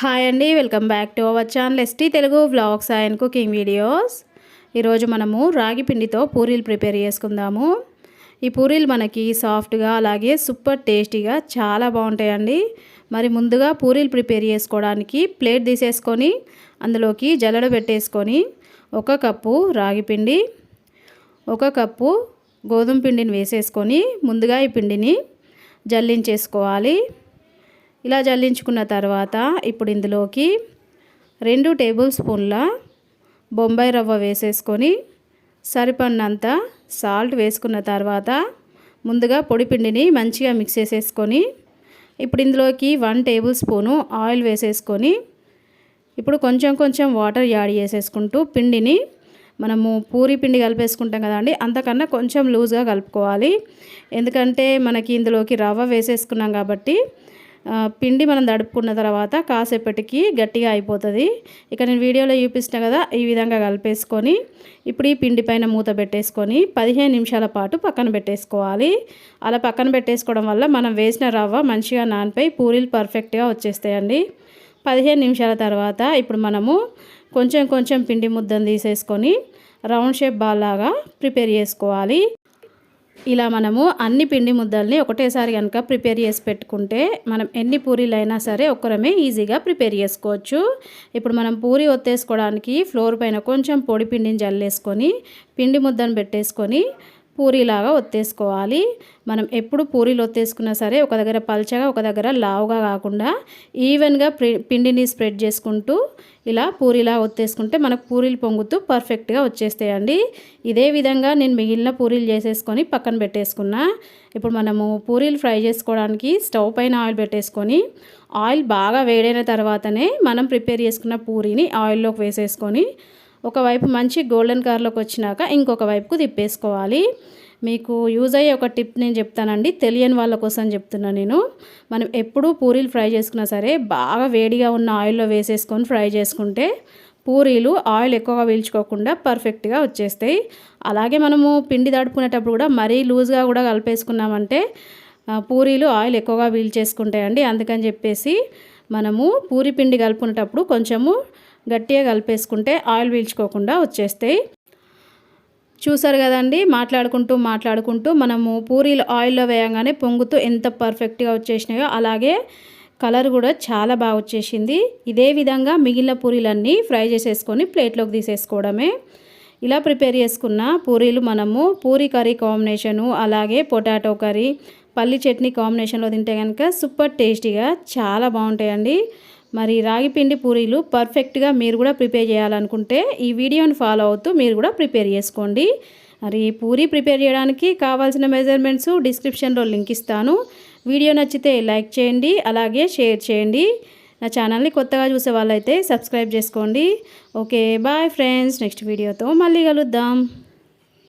Hi అండి welcome back to our channel ST Telugu vlogs and cooking videos ఈరోజు మనము రాగి పిండితో పూరీలు ప్రిపేర్ చేసుకుందాము. ఈ పూరీలు మనకి సాఫ్ట్గా అలాగే సూపర్ టేస్టీగా చాలా బాగుంటాయండి. మరి ముందుగా పూరీలు ప్రిపేర్ చేసుకోవడానికి ప్లేట్ తీసేసుకొని అందులోకి జల్లడ పెట్టేసుకొని ఒక కప్పు రాగి పిండి ఒక కప్పు గోధుమ పిండిని వేసేసుకొని ముందుగా ఈ పిండిని జల్లించేసుకోవాలి. ఇలా జల్లించుకున్న తర్వాత ఇప్పుడు ఇందులోకి రెండు టేబుల్ స్పూన్ల బొంబాయి రవ్వ వేసేసుకొని సరిపడినంత సాల్ట్ వేసుకున్న తర్వాత ముందుగా పొడిపిండిని మంచిగా మిక్స్ చేసేసుకొని ఇప్పుడు ఇందులోకి వన్ టేబుల్ స్పూను ఆయిల్ వేసేసుకొని ఇప్పుడు కొంచెం కొంచెం వాటర్ యాడ్ చేసేసుకుంటూ పిండిని మనము పూరి పిండి కలిపేసుకుంటాం కదండి అంతకన్నా కొంచెం లూజ్గా కలుపుకోవాలి. ఎందుకంటే మనకి ఇందులోకి రవ్వ వేసేసుకున్నాం కాబట్టి పిండి మనం దడుపుకున్న తర్వాత కాసేపటికి గట్టిగా అయిపోతుంది. ఇక నేను వీడియోలో చూపిస్తున్నా కదా ఈ విధంగా కలిపేసుకొని ఇప్పుడు ఈ పిండి పైన మూత పెట్టేసుకొని పదిహేను నిమిషాల పాటు పక్కన పెట్టేసుకోవాలి. అలా పక్కన పెట్టేసుకోవడం వల్ల మనం వేసిన రవ్వ మంచిగా నానిపోయి పూరీలు పర్ఫెక్ట్గా వచ్చేస్తాయండి. పదిహేను నిమిషాల తర్వాత ఇప్పుడు మనము కొంచెం కొంచెం పిండి ముద్దను తీసేసుకొని రౌండ్ షేప్ బాల్ లాగా ప్రిపేర్ చేసుకోవాలి. ఇలా మనము అన్ని పిండి ముద్దల్ని ఒకటేసారి కనుక ప్రిపేర్ చేసి పెట్టుకుంటే మనం ఎన్ని పూరీలు అయినా సరే ఒక్కరమే ఈజీగా ప్రిపేర్ చేసుకోవచ్చు. ఇప్పుడు మనం పూరి ఒత్తేసుకోవడానికి ఫ్లోర్ పైన కొంచెం పొడి పిండిని జల్లేసుకొని పిండి ముద్దను పెట్టేసుకొని పూరీలాగా ఒత్తేసుకోవాలి. మనం ఎప్పుడు పూరీలు ఒత్తేసుకున్నా సరే ఒక దగ్గర పల్చగా ఒక దగ్గర లావుగా కాకుండా ఈవెన్గా పిండిని స్ప్రెడ్ చేసుకుంటూ ఇలా పూరీలా ఒత్తేసుకుంటే మనకు పూరీలు పొంగుతూ పర్ఫెక్ట్గా వచ్చేస్తాయండి ఇదే విధంగా నేను మిగిలిన పూరీలు చేసేసుకొని పక్కన పెట్టేసుకున్నా. ఇప్పుడు మనము పూరీలు ఫ్రై చేసుకోవడానికి స్టవ్ పైన ఆయిల్ పెట్టేసుకొని ఆయిల్ బాగా వేడైన తర్వాతనే మనం ప్రిపేర్ చేసుకున్న పూరీని ఆయిల్లోకి వేసేసుకొని ఒకవైపు మంచి గోల్డెన్ కలర్లోకి వచ్చినాక ఇంకొక వైపుకు తిప్పేసుకోవాలి. మీకు యూజ్ అయ్యే ఒక టిప్ నేను చెప్తానండి. తెలియని వాళ్ళ కోసం చెప్తున్నా నేను. మనం ఎప్పుడూ పూరీలు ఫ్రై చేసుకున్నా సరే బాగా వేడిగా ఉన్న ఆయిల్లో వేసేసుకొని ఫ్రై చేసుకుంటే పూరీలు ఆయిల్ ఎక్కువగా పీల్చుకోకుండా పర్ఫెక్ట్గా వచ్చేస్తాయి. అలాగే మనము పిండి దాటుకునేటప్పుడు కూడా మరీ లూజ్గా కూడా కలిపేసుకున్నామంటే పూరీలు ఆయిల్ ఎక్కువగా పీల్చేసుకుంటాయండి. అందుకని చెప్పేసి మనము పూరి పిండి కలుపుకునేటప్పుడు కొంచెము గట్టిగా కలిపేసుకుంటే ఆయిల్ పీల్చుకోకుండా వచ్చేస్తాయి. చూసారు కదండి మాట్లాడుకుంటూ మాట్లాడుకుంటూ మనము పూరీలు ఆయిల్లో వేయంగానే పొంగుతూ ఎంత పర్ఫెక్ట్గా వచ్చేసినాయో అలాగే కలర్ కూడా చాలా బాగా వచ్చేసింది. ఇదే విధంగా మిగిలిన పూరీలన్నీ ఫ్రై చేసేసుకొని ప్లేట్లోకి తీసేసుకోవడమే. ఇలా ప్రిపేర్ చేసుకున్న పూరీలు మనము పూరీ కర్రీ కాంబినేషను అలాగే పొటాటో కర్రీ పల్లి చట్నీ కాంబినేషన్లో తింటే కనుక సూపర్ టేస్టీగా చాలా బాగుంటాయండి. మరి రాగి పిండి పూరీలు పర్ఫెక్ట్గా మీరు కూడా ప్రిపేర్ చేయాలనుకుంటే ఈ వీడియోని ఫాలో అవుతూ మీరు కూడా ప్రిపేర్ చేసుకోండి. మరి పూరి ప్రిపేర్ చేయడానికి కావాల్సిన మెజర్మెంట్స్ డిస్క్రిప్షన్లో లింక్ ఇస్తాను. వీడియో నచ్చితే లైక్ చేయండి అలాగే షేర్ చేయండి. నా ఛానల్ని కొత్తగా చూసే వాళ్ళైతే సబ్స్క్రైబ్ చేసుకోండి. ఓకే బాయ్ ఫ్రెండ్స్ నెక్స్ట్ వీడియోతో మళ్ళీ కలుద్దాం.